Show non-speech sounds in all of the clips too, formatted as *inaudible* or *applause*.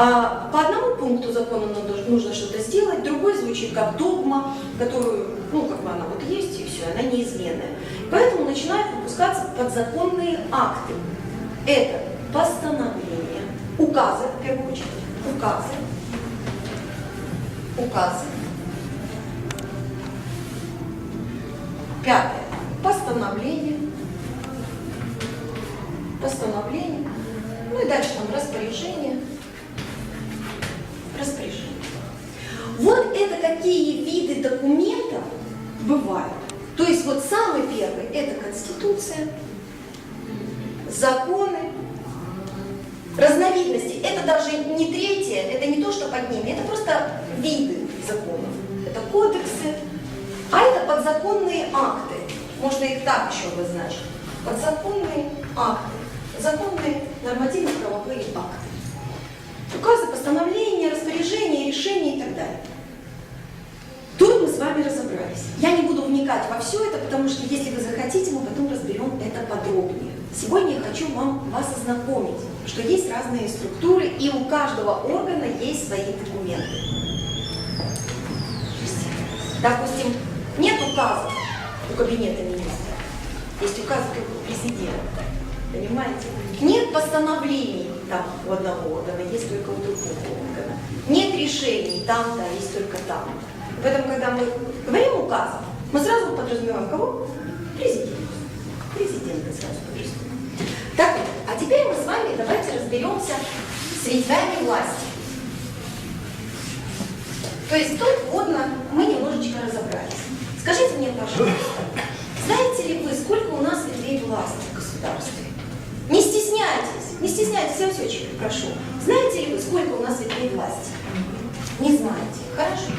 А по одному пункту закона нужно что-то сделать, другой звучит как догма, которую, ну, как бы она вот есть, и все, она неизменная. Поэтому начинают выпускаться подзаконные акты. Это постановления, указы, в первую очередь, указы, указы. Пятое. Постановление. Постановление. Ну и дальше там распоряжение. Распоряжение. Вот это какие виды документов бывают. То есть вот самый первый это Конституция, законы, разновидности. Это даже не третье, это не то, что под ними, это просто виды законов. Это кодексы, а это подзаконные акты. Можно их так еще обозначить. Подзаконные акты. Законные нормативно-правовые акты. Постановления, распоряжения, решения и так далее. Тут мы с вами разобрались. Я не буду вникать во все это, потому что если вы захотите, мы потом разберем это подробнее. Сегодня я хочу вам вас ознакомить, что есть разные структуры, и у каждого органа есть свои документы. Допустим, нет указов у кабинета министра, есть указ президента, понимаете? Нет постановлений там у одного органа, есть только у другого органа. Нет решений там, да, есть только там. Поэтому, когда мы говорим указ, мы сразу подразумеваем кого? Президент. Президента сразу подразумеваем. Так а теперь мы с вами давайте разберемся с ветвями власти. То есть тут вводно мы немножечко разобрались. Скажите мне, пожалуйста, знаете ли вы, сколько у нас ветвей власти в государстве? Не стесняйтесь, я вас очень прошу. Знаете ли вы, сколько у нас ветвей власти? Не знаете. Хорошо.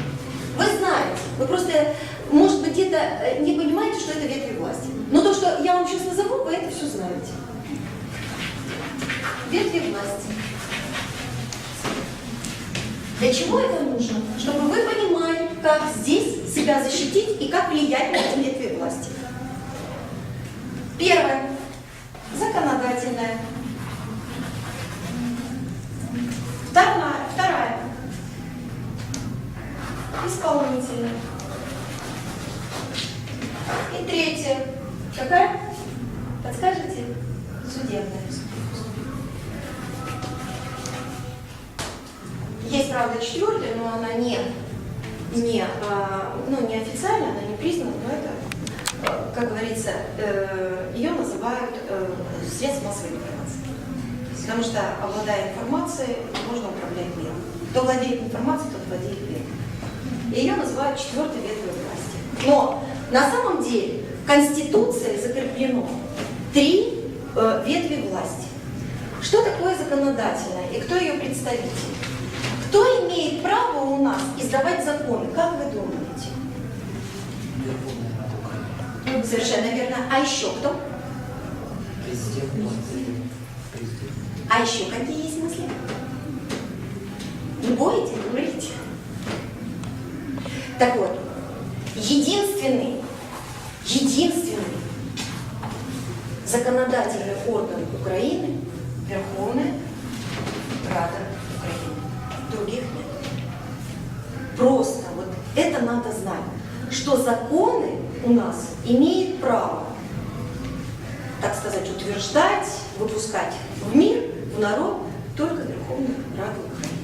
Вы знаете. Вы просто, может быть, где-то э, не понимаете, что это ветви власти. Но то, что я вам сейчас назову, вы это все знаете. Ветви власти. Для чего это нужно? Чтобы вы понимали, как здесь себя защитить и как влиять на эти ветви власти. Первое. Законодательное. Исполнительная. И третье. Какая? Подскажете? Судебная. Есть, правда, четвертая, но она не, не, а, ну, не официально, она не признана, но это, э, как говорится, э, ее называют э, массовой информации. Потому что, обладая информацией, можно управлять миром. Кто владеет информацией, тот владеет миром. И ее называют четвертой ветвью власти. Но на самом деле в Конституции закреплено три э, ветви власти. Что такое законодательное и кто ее представитель? Кто имеет право у нас издавать законы? Как вы думаете? Верховная Украины. Совершенно верно. А еще кто? Президент. А еще какие есть мысли? Не говорите. Так вот, единственный, единственный законодательный орган Украины – Верховная Рада Украины. Других нет. Просто вот это надо знать, что законы у нас имеют право, так сказать, утверждать, выпускать в мир, в народ только Верховная Рада Украины.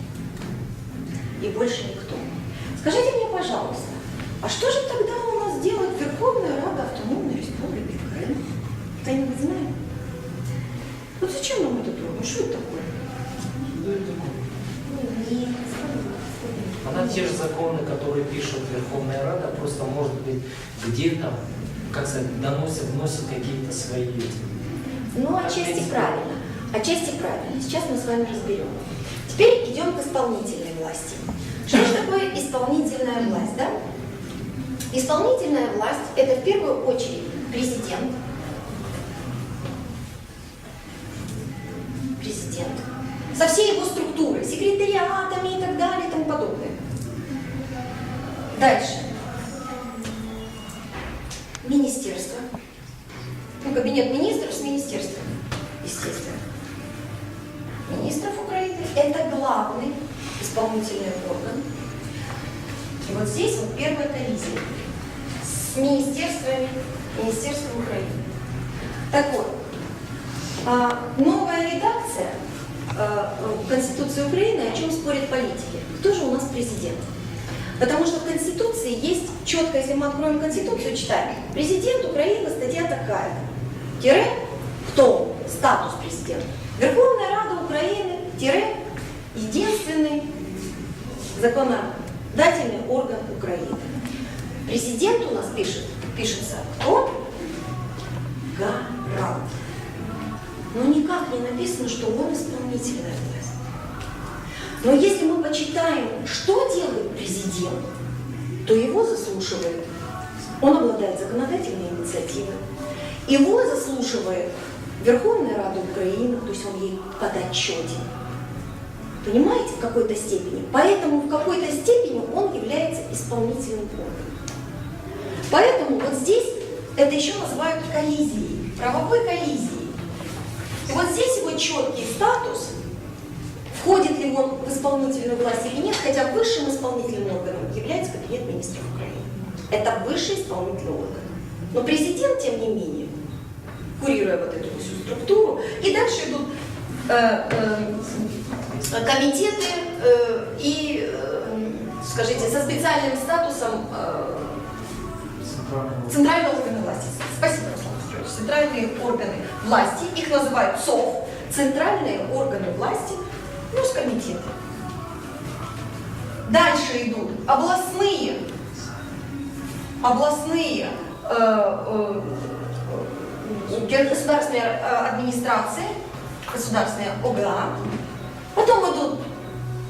И больше никто. Скажите мне, пожалуйста, а что же тогда у нас делает Верховная Рада Автономной Республики Крым? Кто-нибудь знает? Вот зачем нам это трудно? Что это такое? Ну, нет, Она те же законы, которые пишет Верховная Рада, просто может быть где-то, как сказать, доносит, вносит какие-то свои. Ну, отчасти правильно. Отчасти правильно. Сейчас мы с вами разберем. Теперь идем к исполнительной власти. Что же такое исполнительная власть, да? Исполнительная власть – это в первую очередь президент. Президент. Со всей его структурой, секретариатами и так далее и тому подобное. Дальше. Министерство. Ну, кабинет министров с министерством, естественно. Министров Украины – это главный исполнительный орган. И вот здесь вот первая коллизия с министерствами, Министерством Украины. Так вот, а, новая редакция а, Конституции Украины, о чем спорят политики. Кто же у нас президент? Потому что в Конституции есть четко, если мы откроем Конституцию, читаем, президент Украины, статья такая, тире, кто, статус президента, Верховная Рада Украины, тире, единственный законодательный орган Украины. Президент у нас пишет, пишется кто? Гарант. Но никак не написано, что он исполнительная власть. Но если мы почитаем, что делает президент, то его заслушивает. Он обладает законодательной инициативой. Его заслушивает Верховная Рада Украины, то есть он ей подотчетен. Понимаете, в какой-то степени? Поэтому в какой-то степени он является исполнительным органом. Поэтому вот здесь это еще называют коллизией, правовой коллизией. И вот здесь его четкий статус, входит ли он в исполнительную власть или нет, хотя высшим исполнительным органом является Кабинет министров Украины. Это высший исполнительный орган. Но президент, тем не менее, курируя вот эту всю структуру, и дальше идут э, э, комитеты э, и, э, скажите, со специальным статусом э. Центральные органы власти. Спасибо, Руслан Петрович. Центральные органы власти, их называют ЦОВ, центральные органы власти, плюс комитеты. Дальше идут областные, областные э, э, э, государственные э, администрации, государственные ОГА.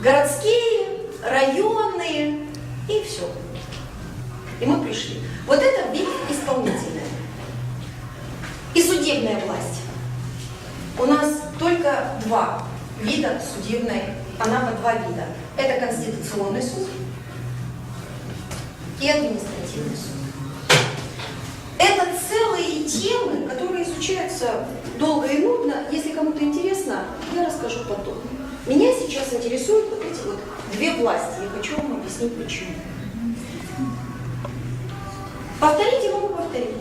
Городские, районные и все. И мы пришли. Вот это вид исполнительная. И судебная власть. У нас только два вида судебной, она по два вида. Это Конституционный суд и административный суд. Это целые темы, которые изучаются долго и нудно. Если кому-то интересно, я расскажу потом. Меня сейчас интересуют вот эти вот две власти. Я хочу вам объяснить почему. Повторите, могу повторить,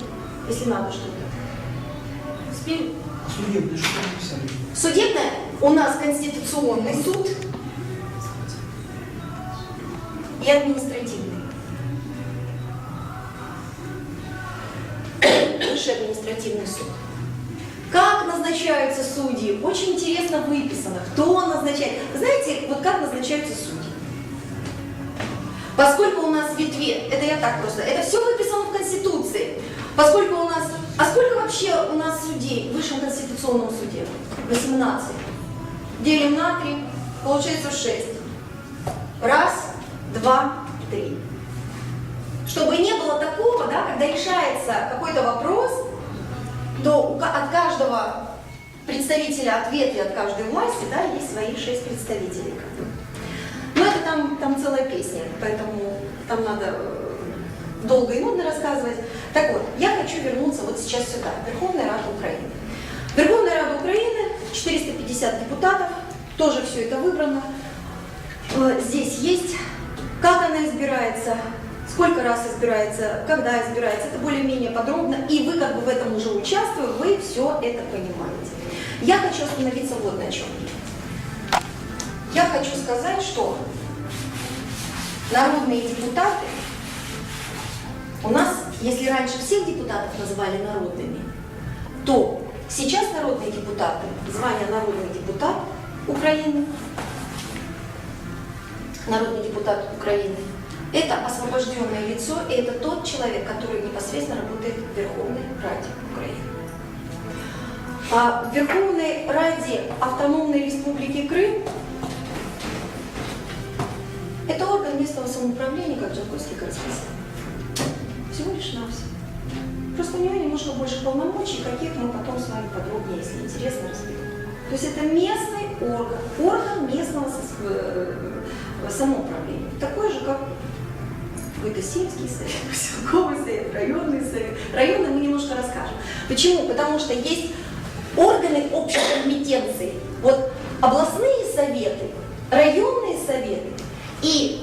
если надо что-то. Успели? Судебный, что написали? Судебная у нас Конституционный суд и административный. Высший административный суд. Назначаются судьи? Очень интересно выписано. Кто назначает? Знаете, вот как назначаются судьи? Поскольку у нас в ветве, это я так просто, это все выписано в Конституции. Поскольку у нас, а сколько вообще у нас судей в Высшем Конституционном суде? 18. Делим на 3, получается 6. Раз, два, три. Чтобы не было такого, да, когда решается какой-то вопрос, то от каждого представителя ответа и от каждой власти да, есть свои шесть представителей. Но это там, там целая песня, поэтому там надо э, долго и нудно рассказывать. Так вот, я хочу вернуться вот сейчас сюда, Верховная Рада Украины. Верховная Рада Украины, 450 депутатов, тоже все это выбрано. Э, Здесь есть, как она избирается, сколько раз избирается, когда избирается, это более-менее подробно, и вы как бы в этом уже участвуя, вы все это понимаете. Я хочу остановиться вот на чем. Я хочу сказать, что народные депутаты, у нас, если раньше всех депутатов называли народными, то сейчас народные депутаты, звание народный депутат Украины, народный депутат Украины, это освобожденное лицо, и это тот человек, который непосредственно работает в Верховной Раде Украины. А в Верховной Раде Автономной Республики Крым это орган местного самоуправления, как Джанковский расписал. Всего лишь навсего. Просто у него немножко больше полномочий, каких мы потом с вами подробнее, если интересно, разберем. То есть это местный орган, орган местного э, э, самоуправления. Такой же, как какой-то сельский совет, *laughs* поселковый совет, районный совет. Районы мы немножко расскажем. Почему? Потому что есть общей компетенции. Вот областные советы, районные советы И